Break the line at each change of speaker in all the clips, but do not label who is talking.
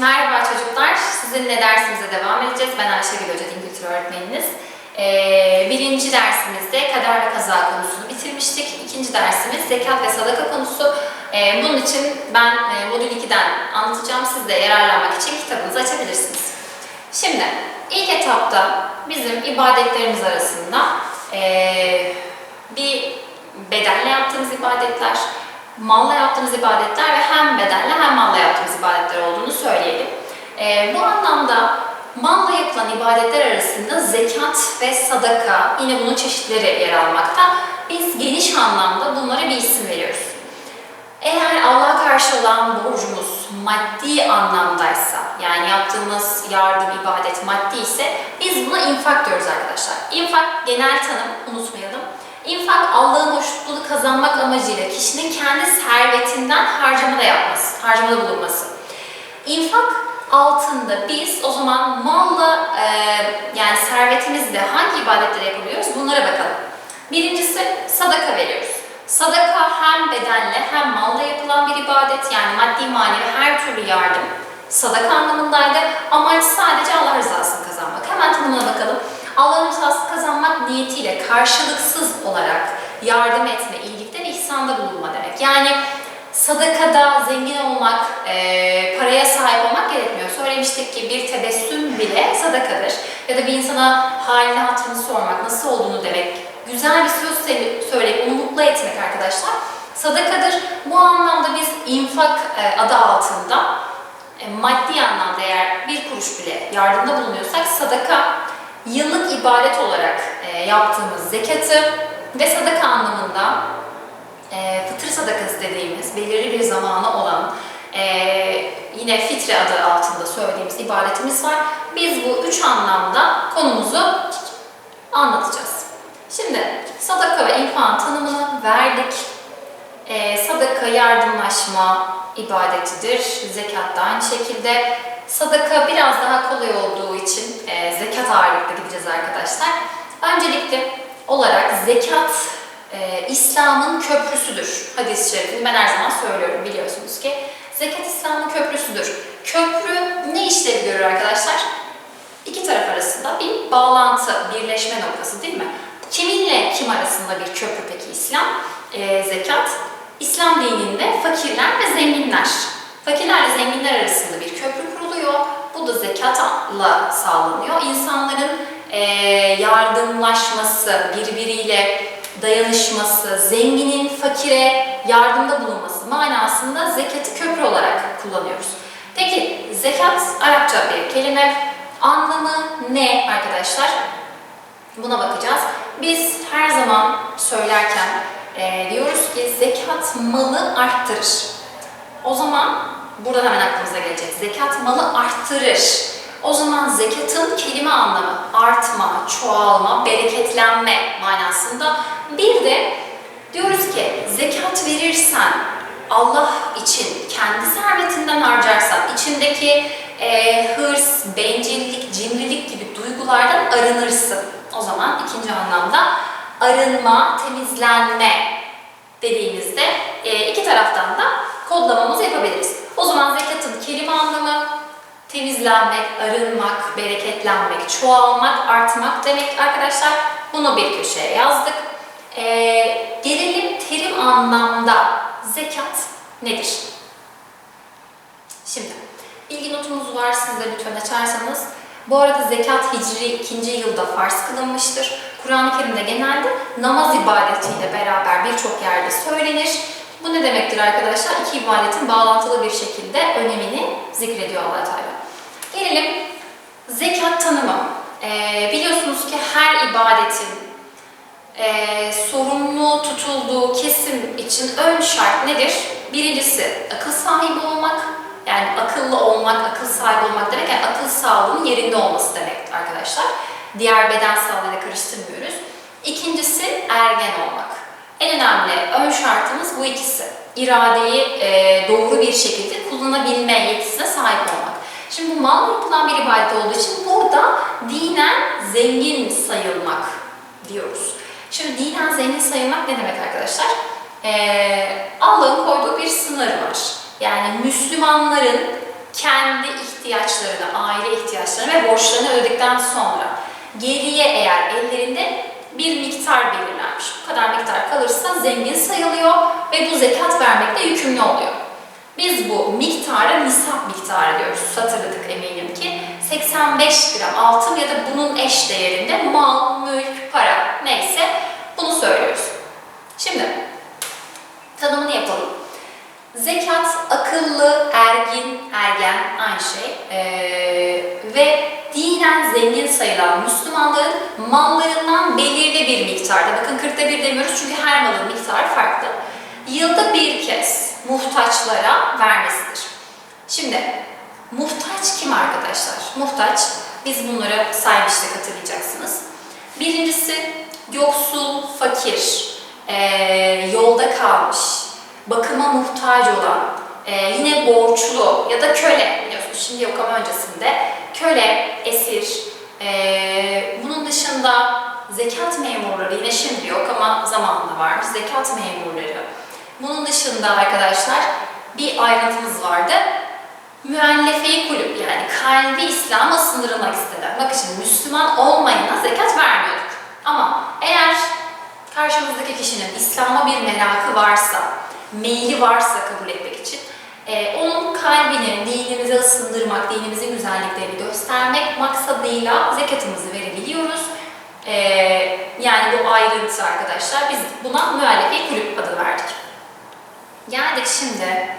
merhaba çocuklar. Sizinle dersimize devam edeceğiz. Ben Ayşegül Hoca, din kültürü öğretmeniniz. Ee, birinci dersimizde kader ve kaza konusunu bitirmiştik. İkinci dersimiz zekat ve sadaka konusu. Ee, bunun için ben e, modül 2'den anlatacağım. Siz de yararlanmak için kitabınızı açabilirsiniz. Şimdi ilk etapta bizim ibadetlerimiz arasında e, bir bedelle yaptığımız ibadetler, malla yaptığımız ibadetler ve hem bedelle hem malla yaptığımız ibadetler olduğunu söyleyelim. Ee, bu anlamda malla yapılan ibadetler arasında zekat ve sadaka, yine bunun çeşitleri yer almakta. Biz geniş anlamda bunlara bir isim veriyoruz. Eğer Allah'a karşı olan borcumuz maddi anlamdaysa, yani yaptığımız yardım, ibadet maddi ise biz buna infak diyoruz arkadaşlar. İnfak genel tanım, unutmayalım. İnfak Allah'ın hoşnutluğunu kazanmak amacıyla kişinin kendi servetinden harcamada yapması, harcamada bulunması. İnfak altında biz o zaman malla e, yani servetimizle hangi ibadetleri yapabiliyoruz bunlara bakalım. Birincisi sadaka veriyoruz. Sadaka hem bedenle hem malla yapılan bir ibadet yani maddi manevi her türlü yardım sadaka anlamındaydı. Amaç sadece Allah rızasını kazanmak. Hemen tanımına bakalım. Allah'ın rızasını kazanmak niyetiyle karşılıksız olarak yardım etme, iyilikte ihsanda bulunma demek. Yani sadakada zengin olmak, e, paraya sahip olmak gerekmiyor. Söylemiştik ki bir tebessüm bile sadakadır. Ya da bir insana halini hatırını sormak, nasıl olduğunu demek, güzel bir söz söyle- söyleyip onu mutlu etmek arkadaşlar sadakadır. Bu anlamda biz infak e, adı altında e, maddi anlamda eğer bir kuruş bile yardımda bulunuyorsak sadaka yıllık ibadet olarak e, yaptığımız zekatı ve sadaka anlamında e, fıtır sadakası dediğimiz belirli bir zamanı olan e, yine fitre adı altında söylediğimiz ibadetimiz var. Biz bu üç anlamda konumuzu anlatacağız. Şimdi sadaka ve infakın tanımını verdik. E, sadaka yardımlaşma ibadetidir. Zekat da aynı şekilde. Sadaka biraz daha kolay olduğu için e, zekat ağırlıklı gideceğiz arkadaşlar. Öncelikli olarak zekat e, İslam'ın köprüsüdür. Hadis-i şerifini ben her zaman söylüyorum biliyorsunuz ki. Zekat İslam'ın köprüsüdür. Köprü ne işlevi görür arkadaşlar? İki taraf arasında bir bağlantı, birleşme noktası değil mi? Kiminle kim arasında bir köprü peki İslam? E, zekat. İslam dininde fakirler ve zenginler. Fakirlerle zenginler arasında bir köprü kuruluyor. Bu da zekatla sağlanıyor. İnsanların e, yardımlaşması, birbiriyle dayanışması, zenginin fakire yardımda bulunması manasında zekatı köprü olarak kullanıyoruz. Peki zekat Arapça bir kelime. Anlamı ne arkadaşlar? Buna bakacağız. Biz her zaman söylerken e, diyoruz ki zekat malı arttırır. O zaman buradan hemen aklımıza gelecek. Zekat malı arttırır. O zaman zekatın kelime anlamı artma, çoğalma, bereketlenme manasında. Bir de diyoruz ki zekat verirsen Allah için kendi servetinden harcarsan içindeki e, hırs, bencillik, cimrilik gibi duygulardan arınırsın. O zaman ikinci anlamda arınma, temizlenme dediğimizde e, iki taraftan da kodlamamızı yapabiliriz. O zaman zekatın kelime anlamı temizlenmek, arınmak, bereketlenmek, çoğalmak, artmak demek arkadaşlar. Bunu bir köşeye yazdık. E, gelelim terim anlamda zekat nedir? Şimdi bilgi notumuz var siz de lütfen açarsanız. Bu arada zekat Hicri 2. yılda farz kılınmıştır. Kur'an-ı Kerim'de genelde namaz ibadetiyle beraber birçok yerde söylenir. Bu ne demektir arkadaşlar? İki ibadetin bağlantılı bir şekilde önemini zikrediyor allah Teala. Gelelim zekat tanımı. Ee, biliyorsunuz ki her ibadetin e, sorumlu tutulduğu kesim için ön şart nedir? Birincisi akıl sahibi olmak. Yani akıllı olmak, akıl sahibi olmak demek yani akıl sağlığının yerinde olması demek arkadaşlar. Diğer beden sağlığıyla karıştırmıyoruz. İkincisi ergen olmak. En önemli ön ikisi. İradeyi e, doğru bir şekilde kullanabilme yetisine sahip olmak. Şimdi bu mal yapılan bir ibadet olduğu için burada dinen zengin sayılmak diyoruz. Şimdi dinen zengin sayılmak ne demek arkadaşlar? Ee, Allah'ın koyduğu bir sınır var. Yani Müslümanların kendi ihtiyaçlarını aile ihtiyaçlarını ve borçlarını ödedikten sonra geriye eğer ellerinde bir miktar belirlenmiş. Bu kadar miktar kalırsa zengin sayılıyor ve bu zekat vermekle yükümlü oluyor. Biz bu miktara nisap miktarı diyoruz. Hatırladık eminim ki. 85 gram altın ya da bunun eş değerinde mal, mülk, para neyse bunu söylüyoruz. Şimdi tanımını yapalım. Zekat akıllı, ergin, ergen aynı şey Ee, ve dinen zengin sayılan Müslümanların mallarından belirli bir miktarda, bakın 40'ta bir demiyoruz çünkü her malın miktarı farklı, yılda bir kez muhtaçlara vermesidir. Şimdi muhtaç kim arkadaşlar? Muhtaç, biz bunları saymıştık hatırlayacaksınız. Birincisi yoksul, fakir, ee, yolda kalmış, bakıma muhtaç olan, e, yine borçlu ya da köle biliyorsunuz şimdi yok ama öncesinde köle, esir, e, bunun dışında zekat memurları yine şimdi yok ama zamanında varmış zekat memurları. Bunun dışında arkadaşlar bir ayrıntımız vardı. Müellefe-i kulüp yani kalbi İslam'a sındırılmak istenen. Bakın şimdi Müslüman olmayana zekat vermiyorduk. Ama eğer karşımızdaki kişinin İslam'a bir merakı varsa, meyli varsa kabul etmek için e, onun kalbini dinimize ısındırmak, dinimizin güzelliklerini göstermek maksadıyla zekatımızı verebiliyoruz. E, yani bu ayrıntı arkadaşlar. Biz buna müellefe kulüp adı verdik. Geldik şimdi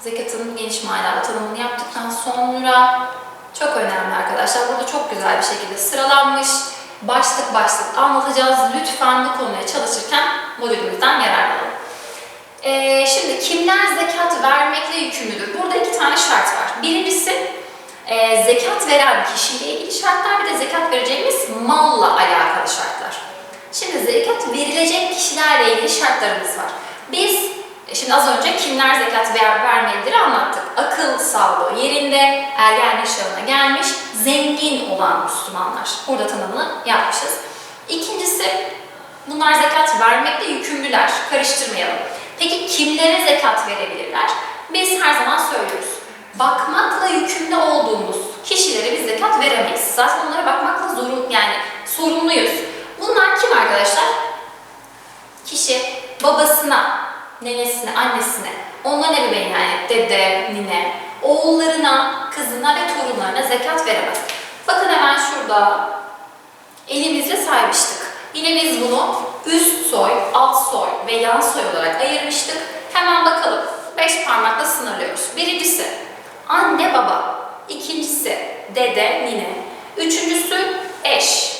zekatın geniş manada tanımını yaptıktan sonra çok önemli arkadaşlar. Burada çok güzel bir şekilde sıralanmış. Başlık başlık anlatacağız. Lütfen bu konuya çalışırken modülümüzden yararlanın. Ee, şimdi kimler zekat vermekle yükümlüdür? Burada iki tane şart var. Birincisi e, zekat veren kişiyle ilgili şartlar, bir de zekat vereceğimiz malla alakalı şartlar. Şimdi zekat verilecek kişilerle ilgili şartlarımız var. Biz e, şimdi az önce kimler zekat ver, vermelidir anlattık. Akıl sağlığı yerinde, ergenlik çağına gelmiş, zengin olan Müslümanlar. Burada tanımını yapmışız. İkincisi bunlar zekat vermekle yükümlüler. Karıştırmayalım. Peki kimlere zekat verebilirler? Biz her zaman söylüyoruz. Bakmakla yükümlü olduğumuz kişilere biz zekat veremeyiz. Zaten onlara bakmakla zorun yani sorumluyuz. Bunlar kim arkadaşlar? Kişi babasına, nenesine, annesine, onların ebeveyn yani dede, nine, oğullarına, kızına ve torunlarına zekat veremez. Bakın hemen şurada elimizle saymıştık. Yine biz bunu üst soy, alt soy ve yan soy olarak ayırmıştık. Hemen bakalım. Beş parmakla sınırlıyoruz. Birincisi anne baba. İkincisi dede, nine. Üçüncüsü eş.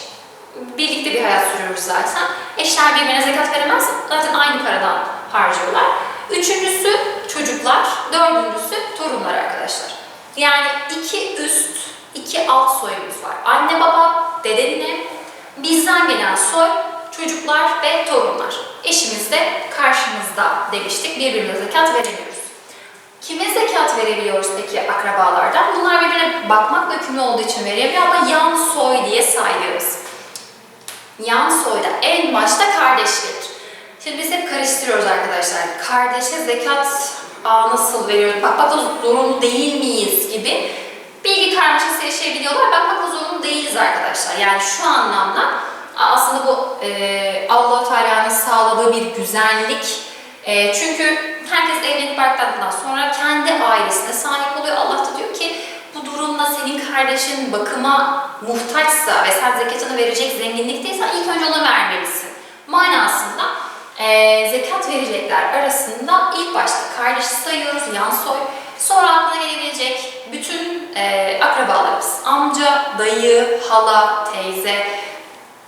Birlikte bir hayat sürüyoruz zaten. Eşler birbirine zekat veremez. Zaten aynı paradan harcıyorlar. Üçüncüsü çocuklar. Dördüncüsü torunlar arkadaşlar. Yani iki üst, iki alt soyumuz var. Anne baba, dede nine, Bizden gelen soy, çocuklar ve torunlar. Eşimiz de karşımızda demiştik. Birbirimize zekat veremiyoruz. Kime zekat verebiliyoruz peki akrabalardan? Bunlar birbirine bakmakla yükümlü olduğu için veremiyor ama yan soy diye sayıyoruz. Yan soyda en başta kardeşlik. Şimdi biz hep karıştırıyoruz arkadaşlar. Kardeşe zekat aa, nasıl veriyoruz? Bakmakla zorunlu değil miyiz gibi bilgi karmaşası yaşayabiliyorlar. Bakmakla zorunlu değiliz arkadaşlar. Yani şu anlamda aslında bu e, Allah-u Teala'nın sağladığı bir güzellik. E, çünkü herkes evlenip barklandıktan sonra kendi ailesine sahip oluyor. Allah da diyor ki bu durumda senin kardeşin bakıma muhtaçsa ve sen zekatını verecek zenginlikteysen ilk önce ona vermelisin. Manasında e, zekat verecekler arasında ilk başta kardeşi sayıyoruz, yan soy. Sonra aklına gelebilecek bütün e, akrabalarımız, amca, dayı, hala, teyze,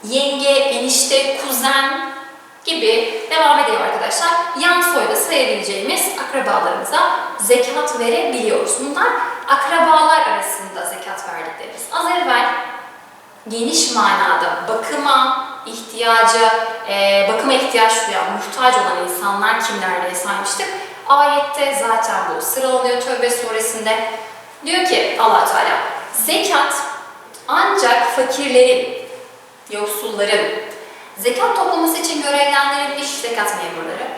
yenge, enişte, kuzen gibi devam ediyor arkadaşlar. Yan soyda sayabileceğimiz akrabalarımıza zekat verebiliyoruz. Bunlar akrabalar arasında zekat verdiklerimiz. Az evvel geniş manada bakıma, ihtiyaca, e, bakıma ihtiyaç duyan, muhtaç olan insanlar kimler diye saymıştık. Ayette zaten bu sıralanıyor Tövbe suresinde. Diyor ki allah Teala, zekat ancak fakirlerin, yoksulların, zekat toplaması için görevlendirilmiş zekat memurları,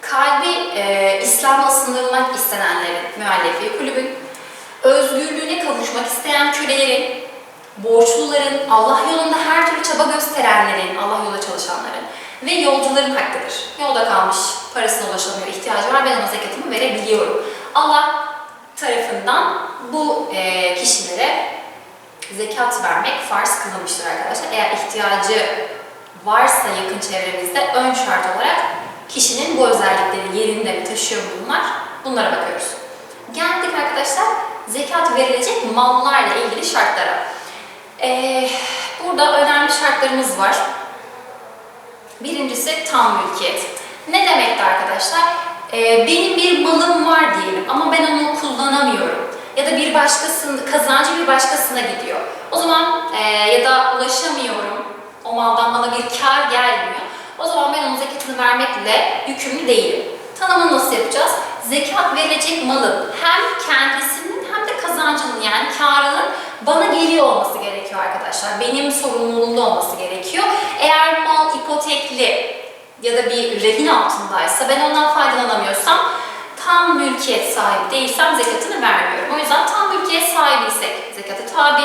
kalbi e, İslam'a sınırmak istenenlerin müellefi kulübün, özgürlüğüne kavuşmak isteyen kölelerin, borçluların, Allah yolunda her türlü çaba gösterenlerin, Allah yolunda çalışanların ve yolcuların hakkıdır. Yolda kalmış, parasına ulaşamıyor, ihtiyacı var, ben ona zekatımı verebiliyorum. Allah tarafından bu e, kişilere zekat vermek farz kılınmıştır arkadaşlar. Eğer ihtiyacı varsa yakın çevremizde ön şart olarak kişinin bu özellikleri yerinde mi taşıyor mu bunlar? Bunlara bakıyoruz. Geldik arkadaşlar zekat verilecek mallarla ilgili şartlara. Ee, burada önemli şartlarımız var. Birincisi tam mülkiyet. Ne demekti arkadaşlar? Ee, benim bir malım var diyelim ama ben onu kullanamıyorum. Ya da bir başkasının, kazancı bir başkasına gidiyor. O zaman e, ya da ulaşamıyorum, o maldan bana bir kar gelmiyor. O zaman ben onun zekatını vermekle yükümlü değilim. Tanımını nasıl yapacağız? Zekat verilecek malın hem kendisinin hem de kazancının yani karının bana geliyor olması gerekiyor arkadaşlar. Benim sorumluluğumda olması gerekiyor. Eğer mal ipotekli ya da bir rehin altındaysa ben ondan faydalanamıyorsam tam mülkiyet sahibi değilsem zekatını vermiyorum. O yüzden tam mülkiyet sahibiysek zekatı tabi.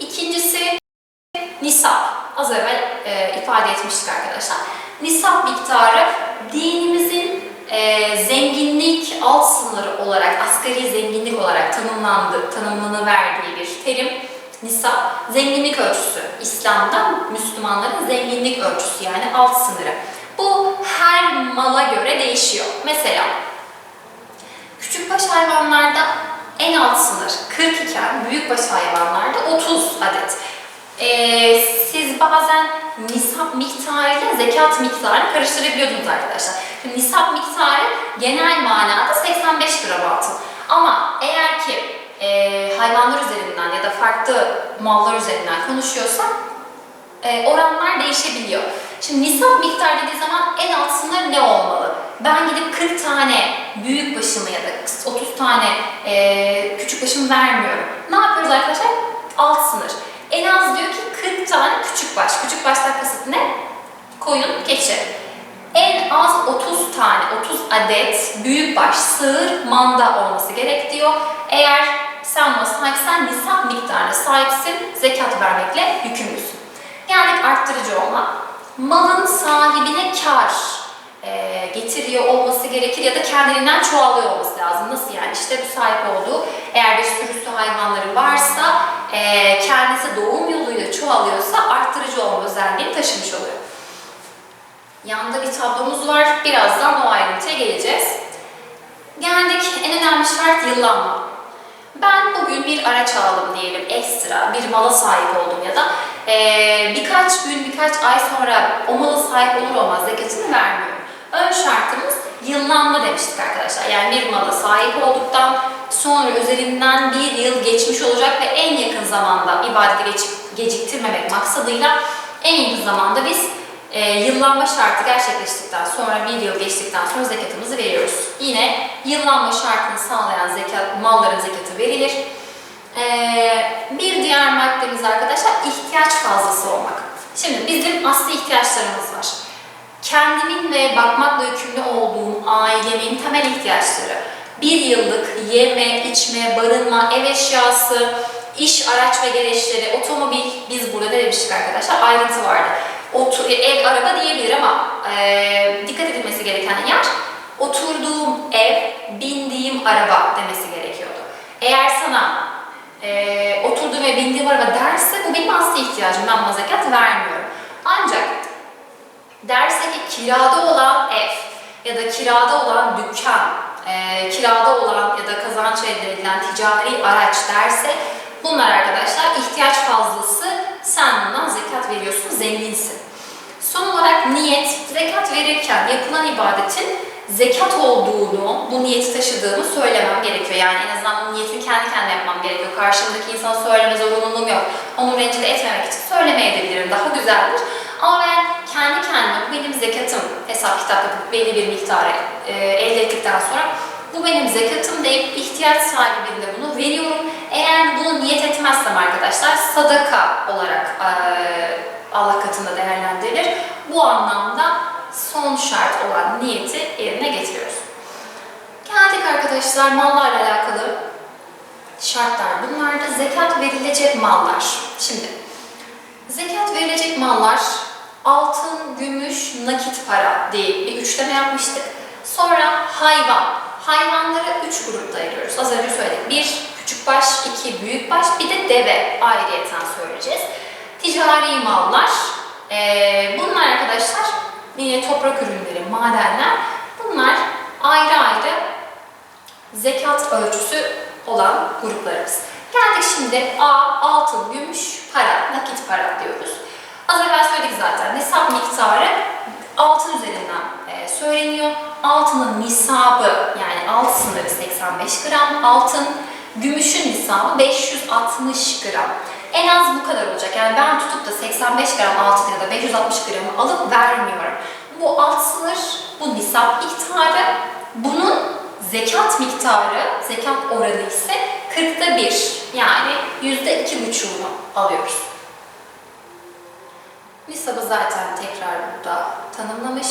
İkincisi nisap. Az evvel e, ifade etmiştik arkadaşlar. Nisap miktarı dinimizin e, zenginlik alt sınırı olarak, asgari zenginlik olarak tanımlandı, tanımını verdiği bir terim. Nisap, zenginlik ölçüsü. İslam'da Müslümanların zenginlik ölçüsü yani alt sınırı. Bu her mala göre değişiyor. Mesela küçükbaş hayvanlarda en alt sınır 40 iken büyükbaş hayvanlarda 30 adet. Ee, siz bazen nisap miktarıyla zekat miktarını karıştırabiliyordunuz arkadaşlar. Şimdi nisap miktarı genel manada 85 gram altın. Ama eğer ki e, hayvanlar üzerinden ya da farklı mallar üzerinden konuşuyorsak e, oranlar değişebiliyor. Şimdi nisap miktar dediği zaman en alt sınır ne olmalı? Ben gidip 40 tane büyük başımı ya da 30 tane e, küçük başımı vermiyorum. Ne yapıyoruz arkadaşlar? Alt sınır. En az diyor ki 40 tane küçük baş. Küçük baştan kasıt ne? Koyun, keçi. En az 30 tane, 30 adet büyük baş, sığır, manda olması gerek diyor. Eğer sen buna sahipsen nisap miktarına sahipsin, zekat vermekle yükümlüsün. Geldik arttırıcı olma. Malın sahibine kar e, getiriyor olması gerekir ya da kendiliğinden çoğalıyor olması lazım. Nasıl yani? İşte bu sahip olduğu eğer bir sürüsü hayvanları varsa e, kendisi doğum yoluyla çoğalıyorsa arttırıcı olma özelliğini taşımış oluyor. Yanında bir tablomuz var. Birazdan o ayrıntıya geleceğiz. Geldik en önemli şart yıllanma. Ben bugün bir araç aldım diyelim ekstra, bir mala sahip oldum ya da e, birkaç gün, birkaç ay sonra o mala sahip olur olmaz zekatını vermiyorum. Ön şartımız yıllanma demiştik arkadaşlar. Yani bir mala sahip olduktan sonra üzerinden bir yıl geçmiş olacak ve en yakın zamanda ibadeti geciktirmemek maksadıyla en yakın zamanda biz e, yıllanma şartı gerçekleştikten sonra bir yıl geçtikten sonra zekatımızı veriyoruz. Yine yıllanma şartını sağlayan zekat, malların zekatı verilir. E, bir diğer maddemiz arkadaşlar ihtiyaç fazlası olmak. Şimdi bizim asli ihtiyaçlarımız var. Kendimin ve bakmakla yükümlü olduğum ailemin temel ihtiyaçları. Bir yıllık yeme, içme, barınma, ev eşyası, iş, araç ve gereçleri, otomobil, biz burada ne demiştik arkadaşlar? Ayrıntı vardı. Otur, ev, araba diyebilir ama e, dikkat edilmesi gereken yer oturduğum ev, bindiğim araba demesi gerekiyordu. Eğer sana e, oturduğum ve bindiğim araba derse bu benim asli ihtiyacım, ben buna zekat vermiyorum. Ancak derse ki kirada olan ev ya da kirada olan dükkan, e, kirada olan ya da kazanç elde edilen ticari araç derse bunlar arkadaşlar ihtiyaç fazlası sen bundan zekat veriyorsun, zenginsin. Son olarak niyet, zekat verirken yapılan ibadetin zekat olduğunu, bu niyeti taşıdığımı söylemem gerekiyor. Yani en azından bu niyetini kendi kendine yapmam gerekiyor. Karşımdaki insana söyleme zorunluluğum yok. Onu rencide etmemek için söylemeyebilirim, daha güzeldir. Ama ben kendi kendime, bu benim zekatım, hesap kitap belli bir miktarı e, elde ettikten sonra bu benim zekatım deyip ihtiyaç sahibinde bunu veriyorum. Eğer bunu niyet etmezsem arkadaşlar sadaka olarak e, Allah katında değerlendirilir. Bu anlamda son şart olan niyeti yerine getiriyoruz. Geldik arkadaşlar mallarla alakalı şartlar bunlar da zekat verilecek mallar. Şimdi zekat verilecek mallar altın, gümüş, nakit para diye bir üçleme yapmıştık. Sonra hayvan. Hayvanları üç grupta ayırıyoruz. Az önce söyledik. Bir küçük baş, iki büyük baş, bir de deve ayrıyeten söyleyeceğiz. Ticari mallar. Ee, bunlar arkadaşlar yine toprak ürünleri, madenler. Bunlar ayrı ayrı zekat ölçüsü olan gruplarımız. Geldik şimdi A, altın, gümüş, para, nakit para diyoruz. Az evvel söyledik zaten. Nisap miktarı altın üzerinden e, söyleniyor. Altının nisabı yani alt sınırı 85 gram altın. Gümüşün nisabı 560 gram. En az bu kadar olacak. Yani ben tutup da 85 gram altın ya da 560 gramı alıp vermiyorum. Bu alt sınır, bu nisap miktarı. Bunun zekat miktarı, zekat oranı ise 40'ta 1. Yani %2,5'unu alıyoruz. Nisabı zaten tekrar burada tanımlamış.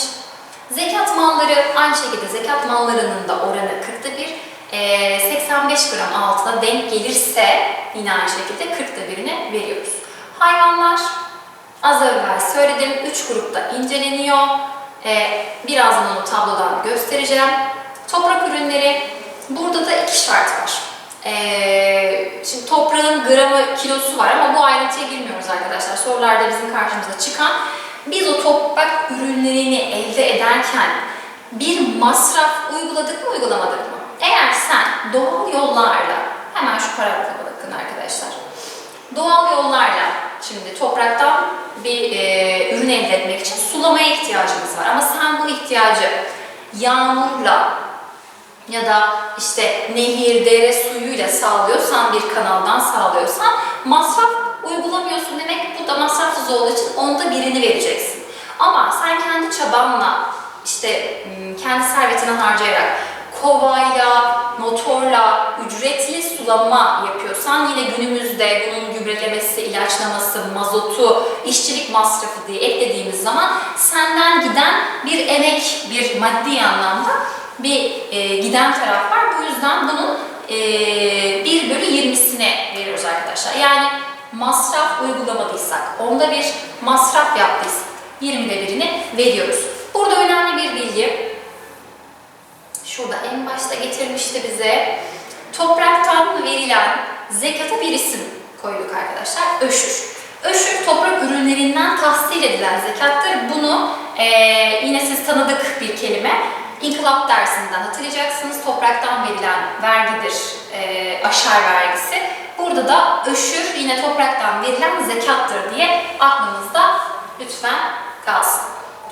Zekat malları aynı şekilde zekat mallarının da oranı 40'ta 1. Ee, 85 gram altına denk gelirse yine aynı şekilde 40'ta birini veriyoruz. Hayvanlar az evvel söyledim 3 grupta inceleniyor. Ee, birazdan onu tablodan göstereceğim. Toprak ürünleri burada da iki şart var. Ee, şimdi toprağın gramı, kilosu var ama bu ayrıntıya girmiyoruz arkadaşlar. Sorularda bizim karşımıza çıkan biz o toprak ürünlerini elde ederken bir masraf uyguladık mı uygulamadık mı? Eğer sen doğal yollarla, hemen şu paragrafa bakın arkadaşlar. Doğal yollarla şimdi topraktan bir e, ürün elde etmek için sulamaya ihtiyacımız var. Ama sen bu ihtiyacı yağmurla ya da işte nehir, dere suyuyla sağlıyorsan, bir kanaldan sağlıyorsan masraf uygulamıyorsun demek bu da masrafsız olduğu için onda birini vereceksin. Ama sen kendi çabanla işte kendi servetini harcayarak kovayla, motorla ücretli sulama yapıyorsan yine günümüzde bunun gübrelemesi, ilaçlaması, mazotu, işçilik masrafı diye eklediğimiz zaman senden giden bir emek, bir maddi anlamda bir e, giden taraf var. Bu yüzden bunun e, 1 bölü 20'sine veriyoruz arkadaşlar. Yani masraf uygulamadıysak, onda bir masraf yaptıysak 20'de birini veriyoruz. Burada önemli bir bilgi. Şurada en başta getirmişti bize. Topraktan verilen zekata bir isim koyduk arkadaşlar. Öşür. Öşür toprak ürünlerinden tahsil edilen zekattır. Bunu e, yine siz tanıdık bir kelime. İnkılap dersinden hatırlayacaksınız. Topraktan verilen vergidir, e, aşar vergisi. Burada da öşür yine topraktan verilen zekattır diye aklınızda lütfen kalsın.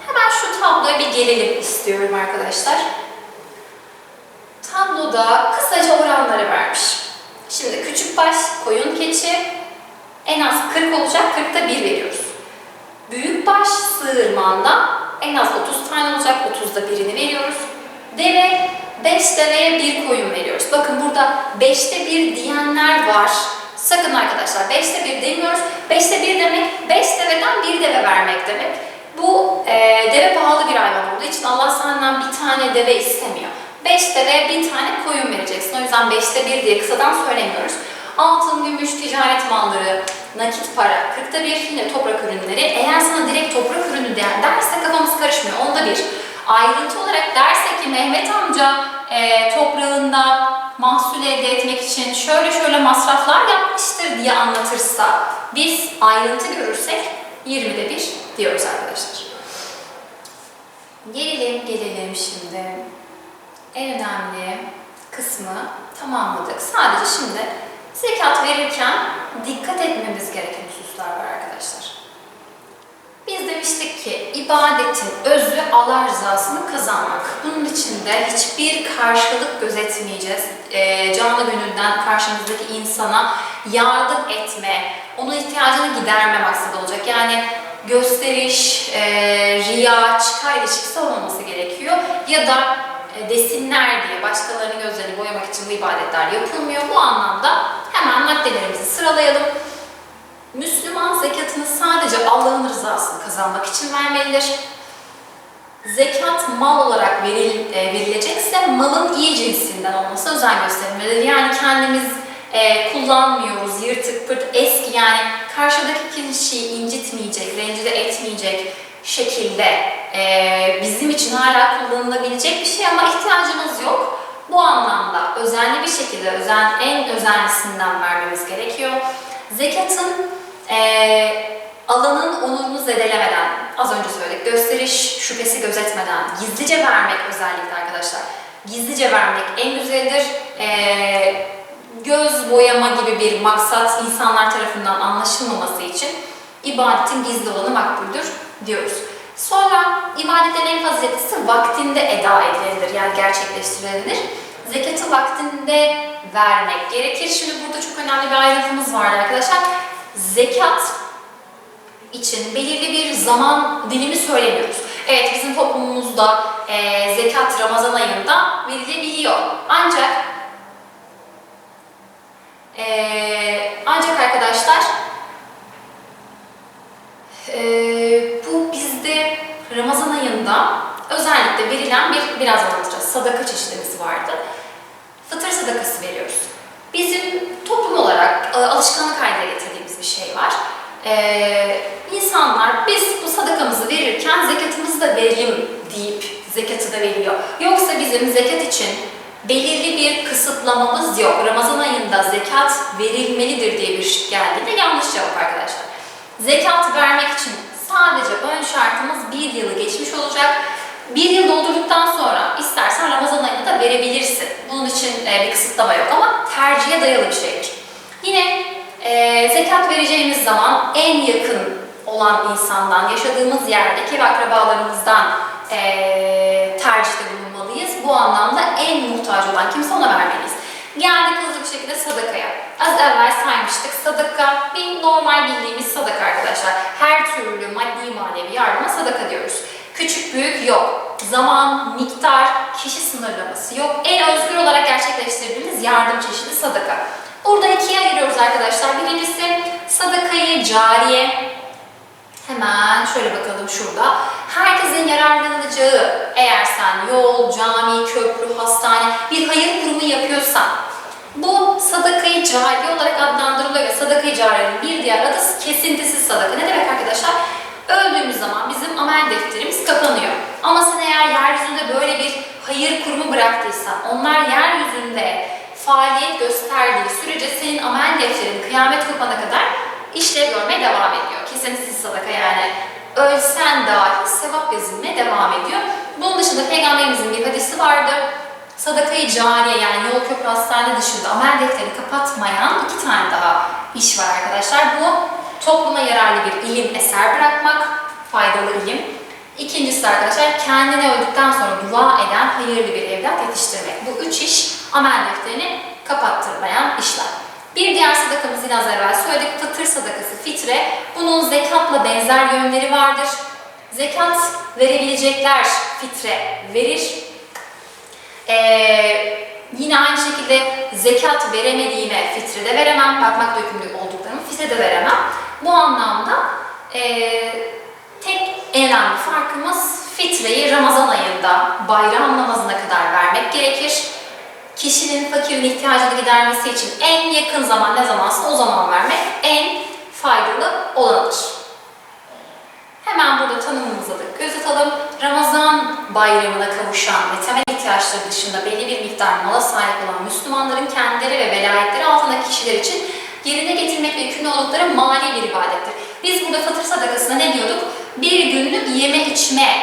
Hemen şu tabloya bir gelelim istiyorum arkadaşlar. Tabloda kısaca oranları vermiş. Şimdi küçük baş, koyun, keçi en az 40 olacak, 40'ta 1 veriyoruz. Büyük baş sığırmanda en az 30 tane olacak, 30'da birini veriyoruz. Deve, 5 deveye 1 koyun veriyoruz. Bakın burada 5'te 1 diyenler var. Sakın arkadaşlar 5'te 1 demiyoruz. 5'te 1 demek 5 deveden 1 deve vermek demek. Bu e, deve pahalı bir hayvan olduğu için Allah senden bir tane deve istemiyor. 5 deveye bir tane koyun vereceksin. O yüzden 5'te 1 diye kısadan söylemiyoruz. Altın, gümüş, ticaret malları, nakit para, 40'ta bir yine toprak ürünleri. Eğer sana direkt toprak ürünü der, derse kafamız karışmıyor. Onda bir. Ayrıntı olarak derse ki Mehmet amca e, toprağında mahsul elde etmek için şöyle şöyle masraflar yapmıştır diye anlatırsa biz ayrıntı görürsek 20'de bir diyoruz arkadaşlar. Gelelim gelelim şimdi. En önemli kısmı tamamladık. Sadece şimdi zekat verirken dikkat etmemiz gereken hususlar var arkadaşlar. Biz demiştik ki ibadetin özü Allah rızasını kazanmak. Bunun için de hiçbir karşılık gözetmeyeceğiz. E, canlı gönülden karşımızdaki insana yardım etme, onun ihtiyacını giderme maksadı olacak. Yani gösteriş, e, riya, çıkar ilişkisi olmaması gerekiyor. Ya da desinler diye başkalarının gözlerini boyamak için bu ibadetler yapılmıyor. Bu anlamda hemen maddelerimizi sıralayalım. Müslüman zekatını sadece Allah'ın rızasını kazanmak için vermelidir. Zekat mal olarak veril, e, verilecekse malın iyi cinsinden olması özen gösterilmelidir. Yani kendimiz e, kullanmıyoruz. Yırtık pırt eski yani karşıdaki kişiyi incitmeyecek, rencide etmeyecek şekilde e, bizim için hala kullanılabilecek bir şey ama ihtiyacımız yok. Bu anlamda özenli bir şekilde özen, en özenlisinden vermemiz gerekiyor. Zekatın e, alanın onurunu zedelemeden, az önce söyledik, gösteriş şüphesi gözetmeden, gizlice vermek özellikle arkadaşlar. Gizlice vermek en güzelidir. E, göz boyama gibi bir maksat insanlar tarafından anlaşılmaması için ibadetin gizli olanı makbuldür diyoruz. Sonra ibadetin en faziletlisi vaktinde eda edilebilir yani gerçekleştirilebilir. Zekatı vaktinde vermek gerekir. Şimdi burada çok önemli bir ayrıntımız var arkadaşlar. Zekat için belirli bir zaman dilimi söylemiyoruz. Evet bizim toplumumuzda e, zekat Ramazan ayında verilebiliyor. Ancak e, ancak arkadaşlar e, özellikle verilen bir biraz anlatacağız. Sadaka çeşitimiz vardı. Fıtır sadakası veriyoruz. Bizim toplum olarak e, alışkanlık haline getirdiğimiz bir şey var. Ee, insanlar biz bu sadakamızı verirken zekatımızı da verelim deyip zekatı da veriyor. Yoksa bizim zekat için belirli bir kısıtlamamız yok. Ramazan ayında zekat verilmelidir diye bir şık geldiğinde yanlış cevap arkadaşlar. Zekat vermek için sadece ön şartımız bir yılı geçmiş olacak. Bir yıl doldurduktan sonra istersen Ramazan ayında da verebilirsin. Bunun için e, bir kısıtlama yok ama tercihe dayalı bir şeydir. Yine e, zekat vereceğimiz zaman en yakın olan insandan, yaşadığımız yerdeki ve akrabalarımızdan e, tercihte bulunmalıyız. Bu anlamda en muhtaç olan kimse ona vermeliyiz. Geldik hızlı bir şekilde sadakaya. Az evvel saymıştık. Sadaka bir normal bildiğimiz sadaka arkadaşlar. Her türlü maddi manevi yardıma sadaka diyoruz. Küçük büyük yok. Zaman, miktar, kişi sınırlaması yok. En özgür olarak gerçekleştirdiğimiz yardım çeşidi sadaka. Burada ikiye ayırıyoruz arkadaşlar. Birincisi sadakayı cariye. Hemen şöyle bakalım şurada. Herkesin yararlanacağı eğer sen yol, cami, köprü, hastane bir hayır kurumu yapıyorsan bu sadakayı cari olarak adlandırılıyor ve sadakayı cariyenin bir diğer adı kesintisiz sadaka. Ne demek arkadaşlar? Öldüğümüz zaman bizim amel defterimiz kapanıyor. Ama sen eğer yeryüzünde böyle bir hayır kurumu bıraktıysan, onlar yeryüzünde faaliyet gösterdiği sürece senin amel defterin kıyamet kopana kadar işlev görmeye devam ediyor. Kesintisiz sadaka yani ölsen dahi sevap yazılmaya devam ediyor. Bunun dışında Peygamberimizin bir hadisi vardı. Sadakayı cariye yani yol köprü hastane dışında amel defterini kapatmayan iki tane daha iş var arkadaşlar. Bu topluma yararlı bir ilim eser bırakmak, faydalı ilim. İkincisi arkadaşlar kendine öldükten sonra dua eden hayırlı bir evlat yetiştirmek. Bu üç iş amel defterini kapattırmayan işler. Bir diğer sadakamız yine az evvel söyledik. Fıtır sadakası, fitre. Bunun zekatla benzer yönleri vardır. Zekat verebilecekler fitre verir. Ee, yine aynı şekilde zekat veremediğime fitre de veremem. Bakmakla yükümlü olduklarımı fitre de veremem. Bu anlamda ee, tek en önemli farkımız fitreyi Ramazan ayında bayram namazına kadar vermek gerekir. Kişinin fakirin ihtiyacını gidermesi için en yakın zaman ne zamansa o zaman vermek en faydalı olanıdır. Hemen burada tanımımıza da göz atalım. Ramazan bayramına kavuşan ve temel ihtiyaçları dışında belli bir miktar mala sahip olan Müslümanların kendileri ve velayetleri altındaki kişiler için yerine getirmekle yükümlü oldukları mali bir ibadettir. Biz burada fıtır sadakasına ne diyorduk? Bir günlük yeme içme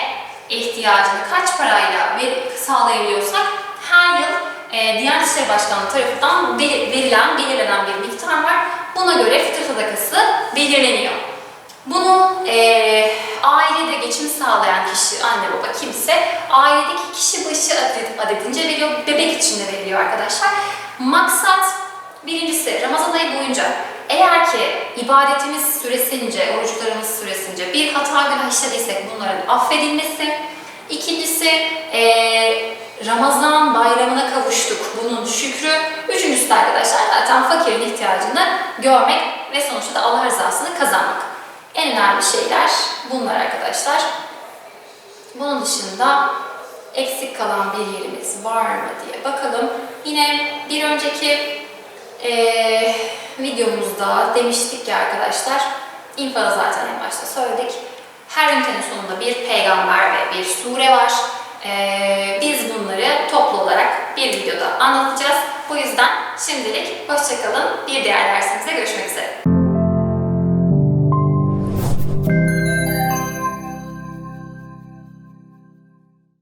ihtiyacını kaç parayla sağlayabiliyorsak her yıl e, Diyanet İşleri Başkanlığı tarafından verilen, belirlenen bir miktar var. Buna göre fıtır sadakası belirleniyor. Bunu e, ailede geçim sağlayan kişi, anne baba kimse, ailedeki kişi başı adet, adetince veriyor, bebek için de veriliyor arkadaşlar. Maksat birincisi Ramazan ayı boyunca eğer ki ibadetimiz süresince, oruçlarımız süresince bir hata günah işlediysek bunların affedilmesi. İkincisi e, Ramazan bayramına kavuştuk. Bunun şükrü. Üçüncüsü arkadaşlar zaten fakirin ihtiyacını görmek ve sonuçta da Allah rızasını kazanmak. En önemli şeyler bunlar arkadaşlar. Bunun dışında eksik kalan bir yerimiz var mı diye bakalım. Yine bir önceki ee, videomuzda demiştik ki arkadaşlar, infoda zaten en başta söyledik. Her ünitenin sonunda bir peygamber ve bir sure var. Ee, biz bunları toplu olarak bir videoda anlatacağız. Bu yüzden şimdilik hoşçakalın. Bir diğer dersimizde görüşmek üzere.